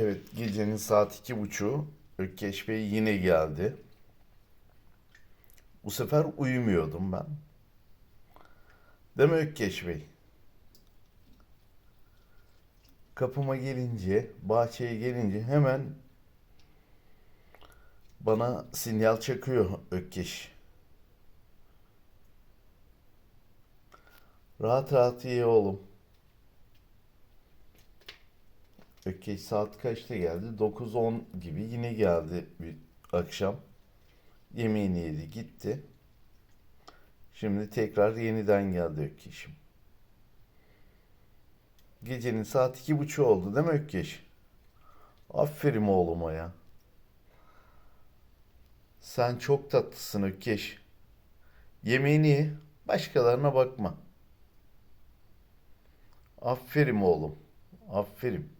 Evet, gecenin saat iki buçuğu. Ökkeş Bey yine geldi. Bu sefer uyumuyordum ben. Değil mi Ökkeş Bey? Kapıma gelince, bahçeye gelince hemen bana sinyal çakıyor Ökkeş. Rahat rahat ye oğlum. Ökkeş saat kaçta geldi? 9-10 gibi yine geldi bir akşam. Yemeğini yedi gitti. Şimdi tekrar yeniden geldi Ökkeş'im. Gecenin saat iki buçuk oldu değil mi Ökkeş? Aferin oğluma ya. Sen çok tatlısın Ökkeş. Yemeğini ye, başkalarına bakma. Aferin oğlum. Aferin.